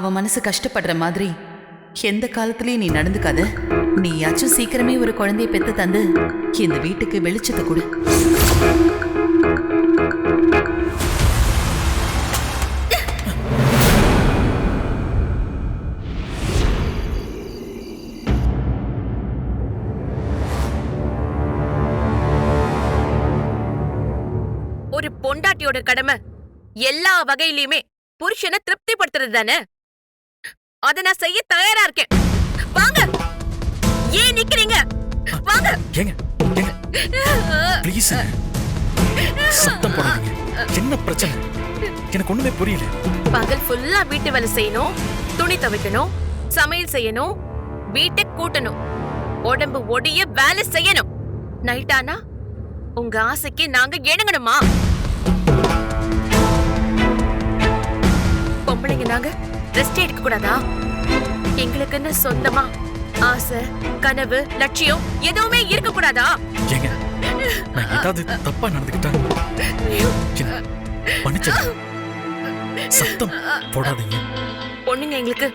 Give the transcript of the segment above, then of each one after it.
அவன் மனசு கஷ்டப்படுற மாதிரி. எந்த காலத்துலயும் நீ நடந்துக்காத. நீயாச்சும் சீக்கிரமே ஒரு குழந்தைய பெத்து தந்து இந்த வீட்டுக்கு வெளிச்சத்தை கொடு. ஒரு பொண்டாட்டியோட கடமை எல்லா வகையிலயுமே புருஷனை திருப்திப்படுத்துறது தானே? அத நான் செய்ய தயாரா இருக்கேன். வாங்க. ஏன் நிக்கிறீங்க? வாங்க. ஏங்க ஏங்க. ப்ளீஸ் சத்தம் போடாதீங்க. என்ன பிரச்சனை? எனக்கு ஒண்ணுமே புரியல. பகல் ஃபுல்லா வீட்டு வேலை செய்யணும் துணி துவைக்கணும் சமையல் செய்யணும் வீட்டை கூட்டணும். உடம்பு ஒடிய வேலை செய்யணும். நைட் ஆனா உங்க ஆசைக்கு நாங்க இணங்கணுமா? பொம்பளைங்க நாங்க? ரெஸ்ட் எடுக்க கூடாதா? எங்களுக்குன்னு சொந்தமா ஆசை கனவு லட்சியம் எதுவுமே இருக்க கூடாதா? ஏங்க நான் ஏதாவது தப்பா நடந்துக்கிட்டா? சத்தம் போடாதீங்க. பொண்ணுங்க எங்களுக்கு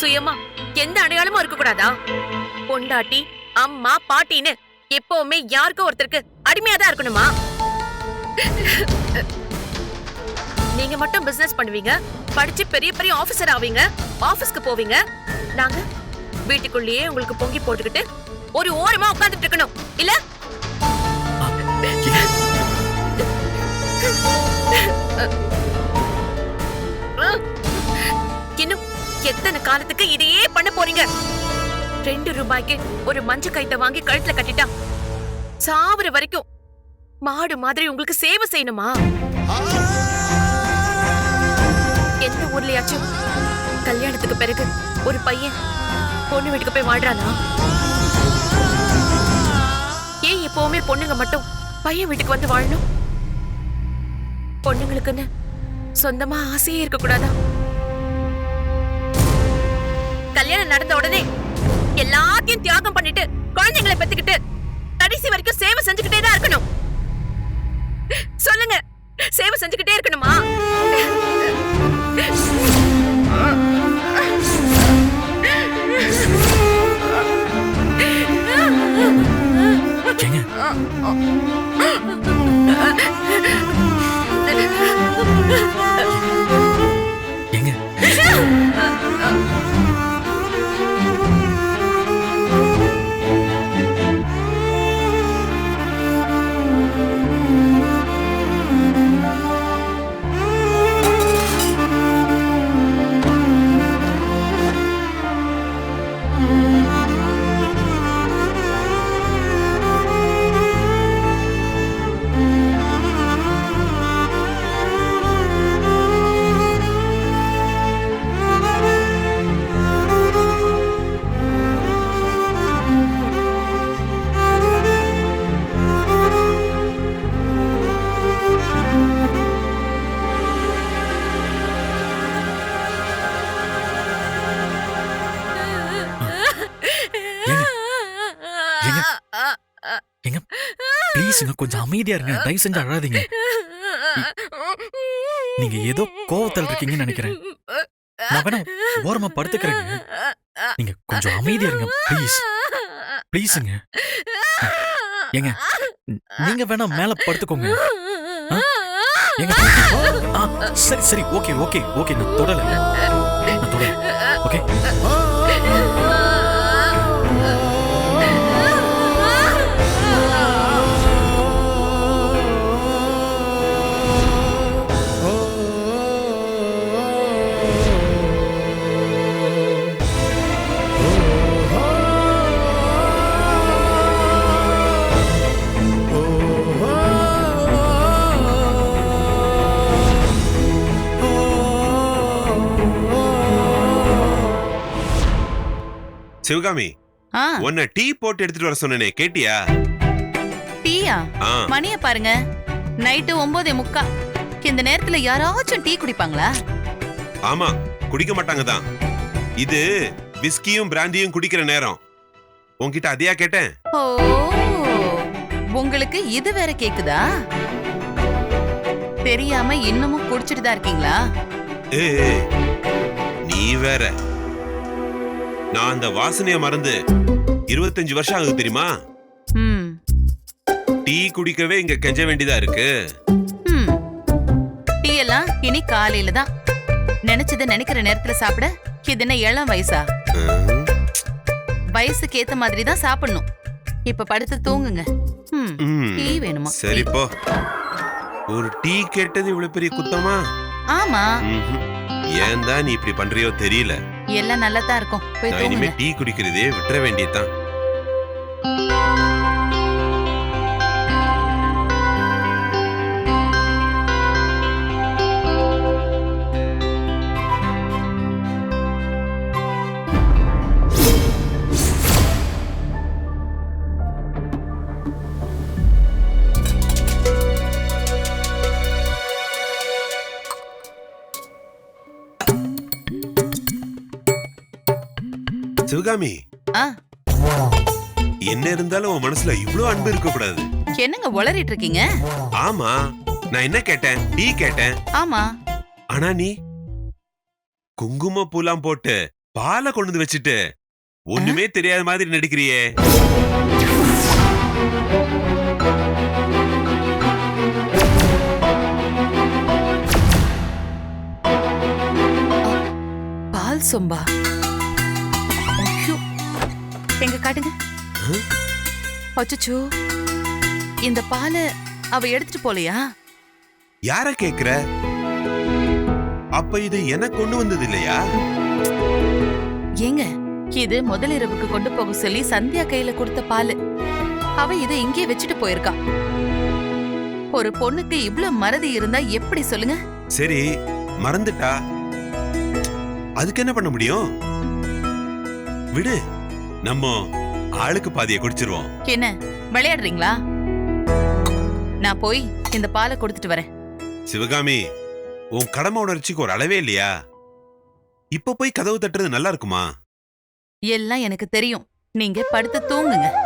சுயமா எந்த அடையாளமும் இருக்க கூடாதா? பொண்டாட்டி அம்மா பாட்டின்னு எப்பவுமே யாருக்கோ ஒருத்தருக்கு அடிமையா தான் இருக்கணுமா? நீங்க மட்டும் பிசினஸ் பண்ணுவீங்க. படிச்சு பெரிய பெரிய ஆபீசர் ஆவீங்க. ஆபீஸ்க்கு போவீங்க. நாங்க வீட்டுக்குள்ளேயே உங்களுக்கு பொங்கி போட்டுக்கிட்டு ஒரு ஓரமா உட்கார்ந்துட்டு இருக்கணும். இல்ல? இன்னும் எத்தனை காலத்துக்கு இதையே பண்ண போறீங்க? ரெண்டு ரூபாய்க்கு ஒரு மஞ்சள் கைத்த வாங்கி கழுத்துல கட்டிட்டா சாவர வரைக்கும் மாடு மாதிரி உங்களுக்கு சேவை செய்யணுமா? ஊர்லயாச்சும். கல்யாணத்துக்கு பிறகு ஒரு பையன் பொண்ணு வீட்டுக்கு போய் வாழ்றானா? ஏன் எப்பவுமே பொண்ணுங்க மட்டும் பையன் வீட்டுக்கு வந்து வாழணும்? பொண்ணுங்களுக்குன்னு சொந்தமா ஆசையே இருக்க கூடாதா கல்யாணம் நடந்த உடனே எல்லாத்தையும் தியாகம் பண்ணிட்டு குழந்தைங்களை பெத்துக்கிட்டு கடைசி வரைக்கும் சேவை செஞ்சுக்கிட்டே தான் இருக்கணும். சொல்லுங்க சேவை செஞ்சுக்கிட்டே இருக்கணுமா? あ ஏங்க? ஏங்க ப்ளீஸுங்க கொஞ்சம் அமைதியா இருங்க. தயவு செஞ்சு அழாதீங்க. நீங்க ஏதோ கோவத்தில் இருக்கீங்கன்னு நினைக்கிறேன். நான் வேணா ஓரமா படுத்துக்கிறேங்க. நீங்க கொஞ்சம் அமைதியா இருங்க ப்ளீஸ் ப்ளீஸுங்க ஏங்க நீங்க வேணா மேல படுத்துக்கோங்க. சரி சரி ஓகே ஓகே ஓகே நான் தொடல. நான் தொடல. ஓகே? சிவகாமி உன்னை டீ போட்டு எடுத்துட்டு வர சொன்னனே கேட்டியா? டீயா? மணிய பாருங்க. நைட்டு ஒன்பதே முக்கா. இந்த நேரத்துல யாராச்சும் டீ குடிப்பாங்களா? ஆமா குடிக்க மாட்டாங்க தான். இது விஸ்கியும் பிராந்தியும் குடிக்கிற நேரம். உன்கிட்ட அதையா கேட்டேன்? ஓ உங்களுக்கு இது வேற கேக்குதா? தெரியாம இன்னமும் குடிச்சிட்டு தான் இருக்கீங்களா ஏய் நீ வேற. நான் அந்த வாசனைய மறந்து இருபத்தஞ்சு வருஷம் ஆகுது தெரியுமா? ம். டீ குடிக்கவே இங்க கெஞ்ச வேண்டியதா இருக்கு. ம். டீ எல்லாம் இனி காலையில தான். நினைச்சத நினைக்கிற நேரத்துல சாப்பிட இது என்ன இளம் வயசா? வயசுக்கு ஏத்த மாதிரி தான் சாப்பிடணும். இப்ப படுத்து தூங்குங்க. டீ வேணுமா? சரி. போ. ஒரு டீ கேட்டது இவ்வளவு பெரிய குத்தமா? ஆமா. ஏன் தான் நீ இப்படி பண்றியோ தெரியல. எல்லாம் நல்லா தான் இருக்கும். போய் நான் இனிமே தூங்குங்க டீ குடிக்கிறதே விட்டுற வேண்டியதுதான். சிவகாமி. என்ன இருந்தாலும் உன் மனசுல இவ்ளோ அன்பு இருக்க கூடாது என்னங்க உளறிட்டு இருக்கீங்க? ஆமா நான் என்ன கேட்டேன்? டீ கேட்டேன். ஆமா. ஆனா நீ குங்கும பூலாம் போட்டு பாலை கொண்டு வந்து வச்சுட்டு ஒண்ணுமே தெரியாத மாதிரி நடிக்கிறியே. பால் சொம்பா. எங்க காட்டுங்க. ஆ? அச்சச்சோ. இந்த பாலை அவ எடுத்துட்டு போலையா? யார கேக்குற? அப்ப இது எனக்கு கொண்டு வந்தது இல்லையா? ஏங்க இது முதலிரவுக்கு கொண்டு போக சொல்லி சந்தியா கையில கொடுத்த பால். அவ இதை இங்கே வச்சுட்டு போயிருக்கா. ஒரு பொண்ணுக்கு இவ்ளோ மறதி இருந்தா எப்படி சொல்லுங்க? சரி மறந்துட்டா? அதுக்கு என்ன பண்ண முடியும்? விடு. நம்ம ஆளுக்கு பாதியை குடிச்சிருவோம். என்ன? விளையாடுறீங்களா? நான் போய் இந்த பாலை கொடுத்துட்டு வரேன். சிவகாமி உன் கடமை உணர்ச்சிக்கு ஒரு அளவே இல்லையா? இப்ப போய் கதவு தட்டுறது நல்லா இருக்குமா? எல்லாம் எனக்கு தெரியும். நீங்க படுத்து தூங்குங்க.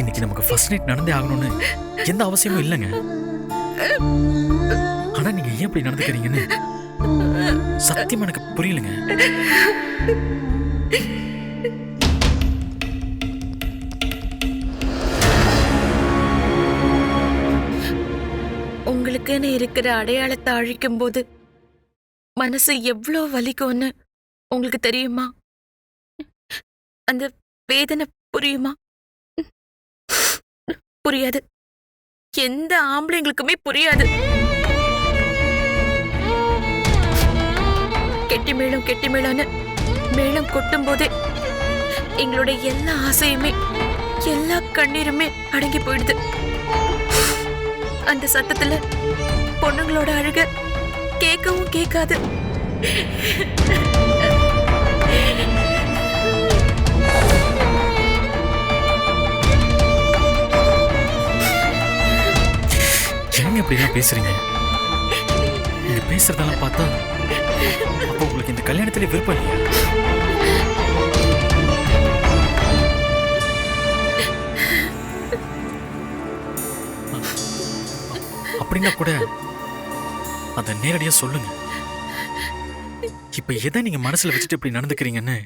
இன்னைக்கு நமக்கு ஃபர்ஸ்ட் நைட் நடந்தே ஆகணும்னு எந்த அவசியமும் இல்லைங்க. ஆனா நீங்க ஏன் இப்படி நடந்துக்கிறீங்கன்னு சத்தியம் எனக்கு புரியலங்க. உங்களுக்குன்னு இருக்கிற அடையாளத்தை அழிக்கும் போது மனசு எவ்வளோ வலிக்கும்னு உங்களுக்கு தெரியுமா? அந்த வேதனை புரியுமா? புரியாது. எந்த ஆம்பளைங்களுக்குமே புரியாது. கெட்டி மேளம் கெட்டி மேளம்னு மேளம் கொட்டும் போதே எங்களுடைய எல்லா ஆசையுமே எல்லா கண்ணீருமே அடங்கி போயிடுது. அந்த சத்தத்துல பொண்ணுங்களோட அழுக கேட்கவும் கேட்காது. ஏங்க இப்படிலாம் பேசுறீங்க? நீங்க பேசுறதெல்லாம் பார்த்தா அப்போ உங்களுக்கு இந்த கல்யாணத்துல விருப்பம் இல்லையா. அப்படின்னா கூட அத நேரடியா சொல்லுங்க. இப்ப எதை நீங்க மனசுல வச்சுட்டு இப்படி நடந்துக்கிறீங்கன்னு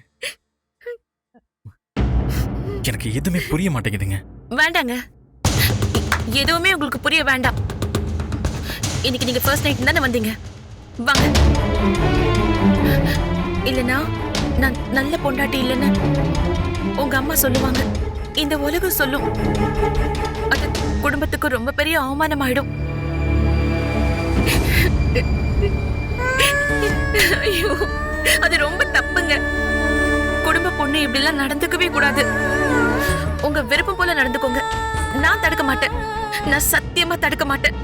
எனக்கு எதுவுமே புரிய மாட்டேங்குதுங்க. வேண்டாங்க. எதுவுமே உங்களுக்கு புரிய வேண்டாம். இன்னைக்கு நீங்க ஃபர்ஸ்ட் நைட் தானே வந்தீங்க? வாங்க. இல்லனா நான் நல்ல பொண்டாட்டி இல்லைன்னு உங்க அம்மா சொல்லுவாங்க. இந்த உலகம் சொல்லும். அது குடும்பத்துக்கு ரொம்ப பெரிய அவமானம் ஆயிடும் ஐயோ அது ரொம்ப தப்புங்க. குடும்ப பொண்ணு இப்படிலாம் நடந்துக்கவே கூடாது. உங்க விருப்பம் போல நடந்துக்கோங்க. நான் தடுக்க மாட்டேன். நான் சத்தியமா தடுக்க மாட்டேன்.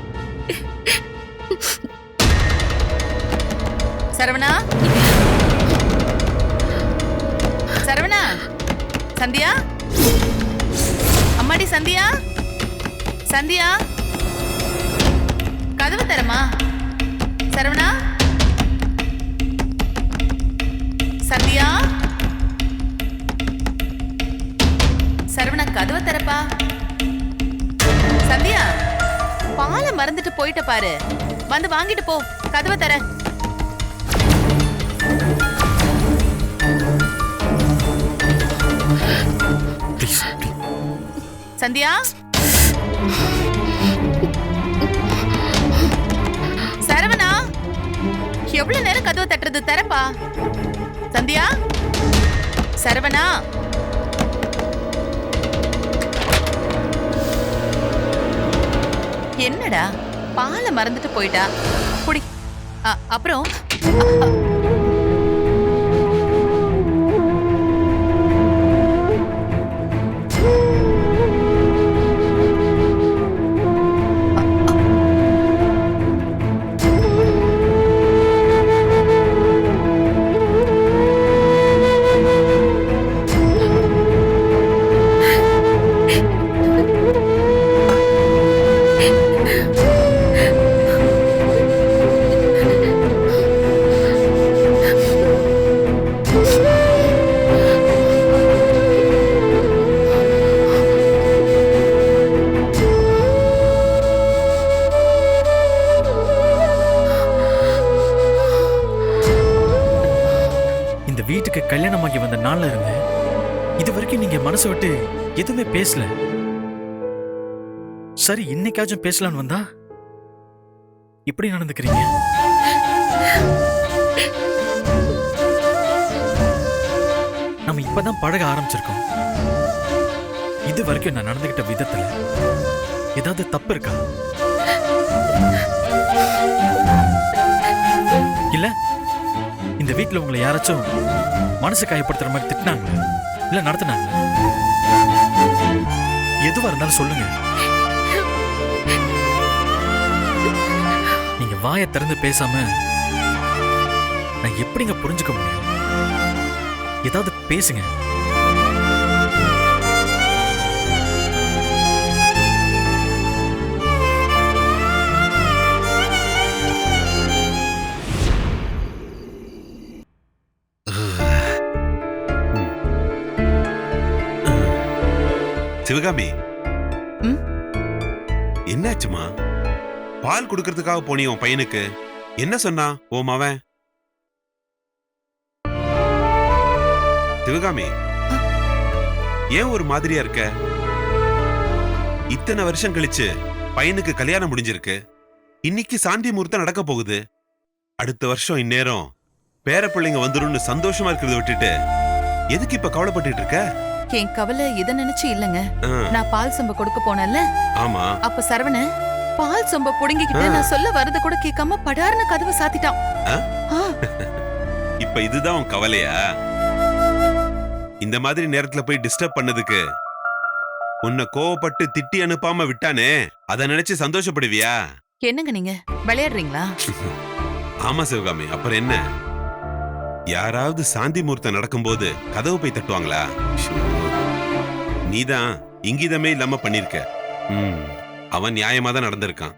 சரவணா? சரவணா? சந்தியா? அம்மாடி சந்தியா? சந்தியா? கதவு தரமா? சரவணா? சந்தியா? சரவணா கதவை தரப்பா? மறந்துட்டு போயிட்ட பாரு. வந்து வாங்கிட்டு போ. கதவை தர. சந்தியா? சரவணா? எவ்வளவு நேரம் கதவை தட்டுறது? தரப்பா. சந்தியா? சரவணா? என்னடா? பாலை மறந்துட்டு போயிட்டா? குடி. அப்புறம்? கல்யாணமாகி வந்த நாள்ல இருந்து இது வரைக்கும் நீங்க மனசு விட்டு எதுவுமே பேசல. சரி இன்னைக்காச்சும் பேசலாம்னு வந்தா? இப்படி நடந்துக்கிறீங்க? நம்ம இப்பதான் பழக ஆரம்பிச்சிருக்கோம். இது வரைக்கும் நான் நடந்துகிட்ட விதத்துல ஏதாவது தப்பு இருக்கா? இல்ல இந்த வீட்டில் உங்களை யாராச்சும் மனசு காயப்படுத்துற மாதிரி திட்டினாங்க இல்ல நடத்தினாங்க எதுவா இருந்தாலும் சொல்லுங்க. நீங்க வாயை திறந்து பேசாம நான் எப்படிங்க புரிஞ்சுக்க முடியும்? ஏதாவது பேசுங்க. சிவகாமி ம்? என்னாச்சுமா? பால் குடுக்கறதுக்காக போனி உன் பையனுக்கு. என்ன சொன்னா ஓ மவன்? சிவகாமி ஏன் ஒரு மாதிரியா இருக்க? இத்தனை வருஷம் கழிச்சு பையனுக்கு கல்யாணம் முடிஞ்சிருக்கு. இன்னைக்கு சாந்தி முகூர்த்தம் நடக்க போகுது. அடுத்த வருஷம் இந்நேரம் பேர பிள்ளைங்க வந்துரும்னு சந்தோஷமா இருக்கிறத விட்டுட்டு எதுக்கு இப்ப கவலைப்பட்டுட்டு இருக்க? என் கவலை இத நினைச்சு இல்லங்க. நான் பால் சொம்ப கொடுக்க போனேன்ல. ஆமா. அப்ப சரவண பால் சொம்ப புடுங்கிக்கிட்டு. நான் சொல்ல வரது கூட கேட்காம படார்னு கதவை சாத்திட்டான். இப்ப இதுதான் உன் கவலையா? இந்த மாதிரி நேரத்துல போய் டிஸ்டர்ப் பண்ணதுக்கு உன்னை கோவப்பட்டு திட்டி அனுப்பாம விட்டானே அத நினைச்சு சந்தோஷப்படுவியா? என்னங்க நீங்க? விளையாடுறீங்களா? ஆமா சிவகாமி. அப்புறம் என்ன? யாராவது சாந்தி முகூர்த்தம் நடக்கும்போது கதவு போய் தட்டுவாங்களா. நீதான் இங்கிதமே இல்லாம பண்ணிருக்க. ம், அவன் நியாயமா தான் நடந்திருக்கான்.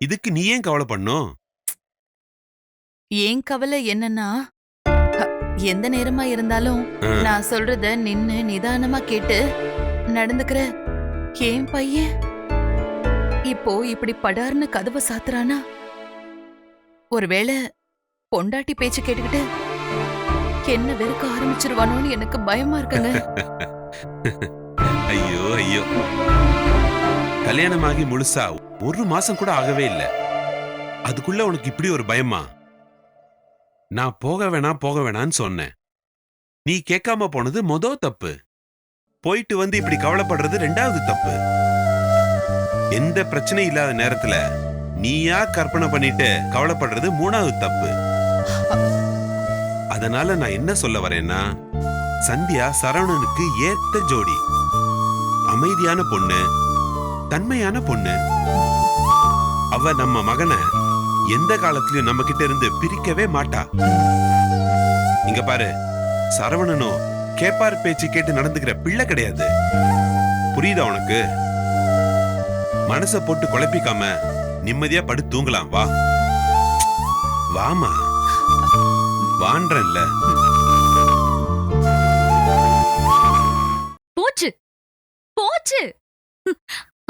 இதுக்கு நீ ஏன் கவலை பண்ணும் ஏன் கவலை என்னன்னா எந்த நேரமா இருந்தாலும். நான் சொல்றத நின்னு நிதானமா கேட்டு நடந்துக்கிற ஏன் பையன். இப்போ இப்படி படார்னு கதவை சாத்துறானா? ஒருவேளை பொண்டாட்டி பேச்சு கேட்டுக்கிட்டு என்ன வெறுக்க ஆரம்பிச்சிருவானோன்னு எனக்கு பயமா இருக்குங்க. ஐயோ ஐயோ. கல்யாணமாகி முழுசா ஒரு மாசம் கூட ஆகவே இல்ல. அதுக்குள்ள உனக்கு இப்படி ஒரு பயமா? நான் போக வேணாம் போக வேணான்னு சொன்னேன். நீ கேட்காம போனது மொத தப்பு. போயிட்டு வந்து இப்படி கவலைப்படுறது ரெண்டாவது தப்பு. எந்த பிரச்சனையும் இல்லாத நேரத்துல நீயா கற்பனை பண்ணிட்டு கவலைப்படுறது மூணாவது தப்பு. அதனால நான் என்ன சொல்ல வரேன்னா சந்தியா சரவணனுக்கு ஏத்த ஜோடி. அமைதியான பொண்ணு தன்மையான பொண்ணு. அவ நம்ம மகனை எந்த காலத்திலயும் நம்ம கிட்ட இருந்து பிரிக்கவே மாட்டா. இங்க பாரு சரவணனும் கேப்பார் பேச்சு கேட்டு நடந்துக்கிற பிள்ளை கிடையாது. புரியுதா உனக்கு? மனச போட்டு குழப்பிக்காம நிம்மதியா படுத்து தூங்கலாம் வா. வாமா. வான்றல்ல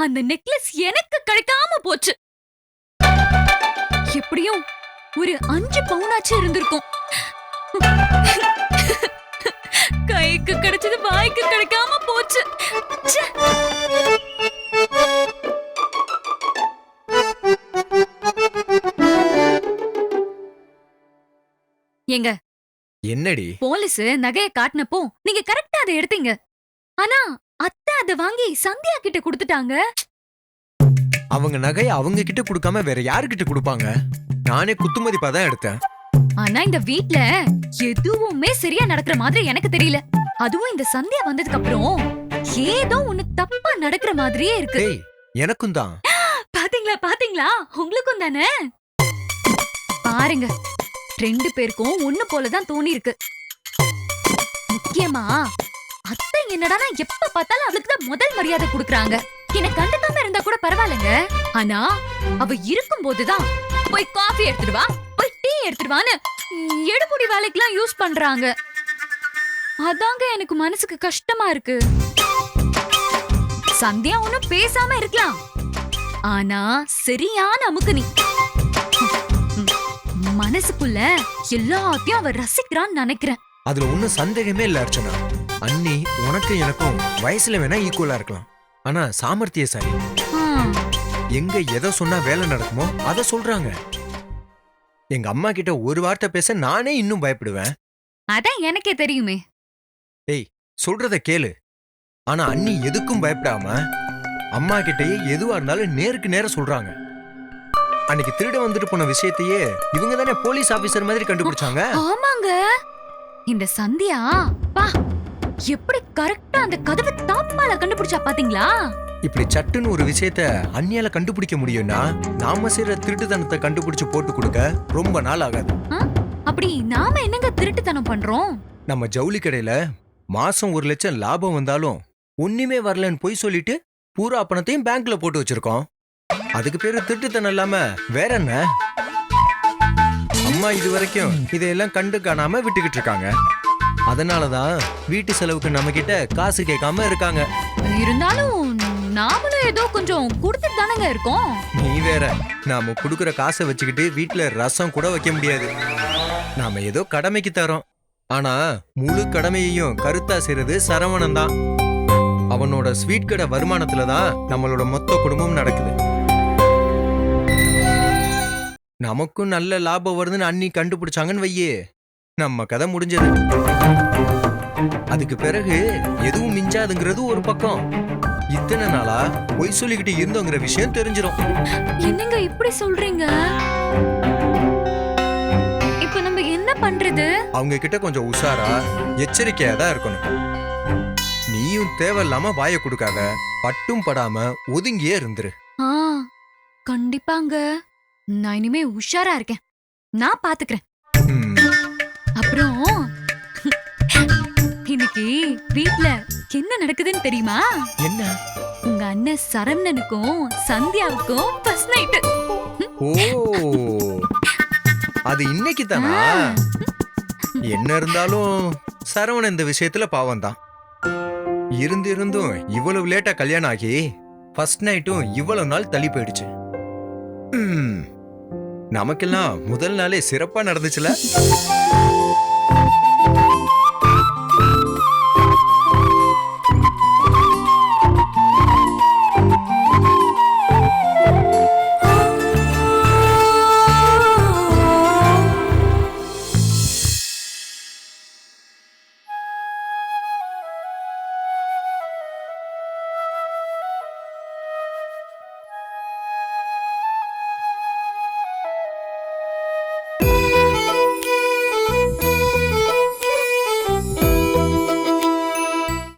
அந்த நெக்லஸ் எனக்கு கிடைக்காம போச்சு. எப்படியும் ஒரு அஞ்சு பவுனாச்சு இருந்திருக்கும். கைக்கு கிடைச்சது வாய்க்கு கிடைக்காம போச்சு. ச்சே. ஏங்க என்னடி? போலீஸ் நகைய காட்டினப்போ நீங்க கரெக்டா அதை எடுத்தீங்க. ஆனா அத்தை அதை வாங்கி சந்தியா கிட்ட கொடுத்துட்டாங்க? அவங்க நகையை அவங்க கிட்ட கொடுக்காம வேற யாருக்கிட்ட கொடுப்பாங்க? நானே குத்துமதிப்பா தான் எடுத்தேன். ஆனா இந்த வீட்ல எதுவுமே சரியா நடக்கிற மாதிரி எனக்கு தெரியல. அதுவும் இந்த சந்தியா வந்ததுக்கு அப்புறம் ஏதோ ஒண்ணு தப்பா நடக்கிற மாதிரியே இருக்கு. டேய் எனக்கும் தான். பாத்தீங்களா பாத்தீங்களா? உங்களுக்கும் தானே? பாருங்க ரெண்டு பேருக்கும் ஒண்ணு போலதான் தோணி இருக்கு முக்கியமா அத்தை என்னடானா எப்ப பார்த்தாலும் அவளுக்கு தான் முதல் மரியாதை கொடுக்கறாங்க. என்ன கண்டுக்காம இருந்தா கூட பரவாயில்லைங்க. ஆனா அவ இருக்கும் போதுதான் போய் காஃபி எடுத்துடுவா போய் டீ எடுத்துடுவான்னு எடுபுடி வேலைக்கெல்லாம் யூஸ் பண்றாங்க. அதாங்க எனக்கு மனசுக்கு கஷ்டமா இருக்கு. சந்தியா ஒண்ணும் பேசாம இருக்கலாம். ஆனா சரியான அமுக்கு நீ மனசுக்குள்ள எல்லாத்தையும் அவ ரசிக்கிறான்னு நினைக்கிறேன். அதுல ஒண்ணும் சந்தேகமே இல்ல அர்ச்சனா. அண்ணி உனக்கும் எனக்கும் வயசுல வேணா ஈக்குவலா இருக்கலாம். ஆனா சாமர்த்தியசாலி எங்க எதை சொன்னா வேலை நடக்குமோ அத சொல்றாங்க. எங்க அம்மா கிட்ட ஒரு வார்த்தை பேச நானே இன்னும் பயப்படுவேன். அதான் எனக்கே தெரியுமே. சொல்றத கேளு. ஆனா அண்ணி எதுக்கும் பயப்படாம அம்மா கிட்டயே எதுவா இருந்தாலும் நேருக்கு நேர சொல்றாங்க. அன்னைக்கு திருட வந்துட்டு போன விஷயத்தையே இவங்க தானே போலீஸ் ஆபீசர் மாதிரி கண்டுபிடிச்சாங்க. ஆமாங்க. இந்த சந்தியா பா எப்படி கரெக்டா அந்த கதவு தாப்பால கண்டுபிடிச்சா பாத்தீங்களா? இப்படி சட்டுன்னு ஒரு விஷயத்த அந்நியால கண்டுபிடிக்க முடியும்னா நாம செய்யற திருட்டுத்தனத்தை கண்டுபிடிச்சு போட்டு கொடுக்க ரொம்ப நாள் ஆகாது. அப்படி நாம என்னங்க திருட்டுத்தனம் பண்றோம்? நம்ம ஜவுளி கடையில மாசம் ஒரு லட்சம் லாபம் வந்தாலும் ஒண்ணுமே வரலன்னு பொய் சொல்லிட்டு பூரா பணத்தையும் பேங்க்ல போட்டு வச்சிருக்கோம். அதுக்கு பேரு திருட்டுத்தனம் இல்லாம வேற என்ன? அம்மா இது வரைக்கும் இதையெல்லாம் கண்டு காணாம விட்டுக்கிட்டு இருக்காங்க. அதனாலதான் வீட்டு செலவுக்கு நம்ம கிட்ட காசு கேட்காம இருக்காங்க. இருந்தாலும் நாமளும் ஏதோ கொஞ்சம் கொடுத்துட்டு தானங்க இருக்கோம். நீ வேற நாம குடுக்குற காசை வச்சுக்கிட்டு வீட்ல ரசம் கூட வைக்க முடியாது. நாம ஏதோ கடமைக்கு தரோம் ஆனா முழு கடமையையும் கருத்தா செய்யறது சரவணன் தான் அவனோட ஸ்வீட் கடை வருமானத்துல தான் நம்மளோட மொத்த குடும்பம் நடக்குது. நமக்கும் நல்ல லாபம் வருதுன்னு அண்ணி கண்டுபிடிச்சாங்கன்னு வையே. நம்ம கதை முடிஞ்சது. அதுக்கு பிறகு எதுவும் மிஞ்சாதுங்கிறது ஒரு பக்கம். இத்தனை நாளா பொய் சொல்லிக்கிட்டு இருந்தோங்கிற விஷயம் தெரிஞ்சிரும். என்னங்க இப்படி சொல்றீங்க? இப்ப நம்ம என்ன பண்றது? அவங்க கிட்ட கொஞ்சம் உஷாரா எச்சரிக்கையா தான் இருக்கணும். நீயும் தேவையில்லாம வாயை கொடுக்காத பட்டும் படாம ஒதுங்கியே இருந்துரு. ஆ கண்டிப்பாங்க. நான் இனிமே உஷாரா இருக்கேன். நான் பாத்துக்கிறேன். அப்புறம் இன்னைக்கு வீட்ல என்ன நடக்குதுன்னு தெரியுமா? என்ன? உங்க அண்ணன் சரவணனுக்கும் சந்தியாவுக்கும் ஃபர்ஸ்ட் நைட்டு ஓ அது இன்னைக்கு தானா? என்ன இருந்தாலும் சரவணன் இந்த விஷயத்துல பாவம் தான் இருந்து இருந்தும் இவ்வளவு லேட்டா கல்யாணம் ஆகி ஃபர்ஸ்ட் நைட்டும் இவ்வளவு நாள் தள்ளி போயிடுச்சு. நமக்கெல்லாம் முதல் நாளே சிறப்பா நடந்துச்சுல?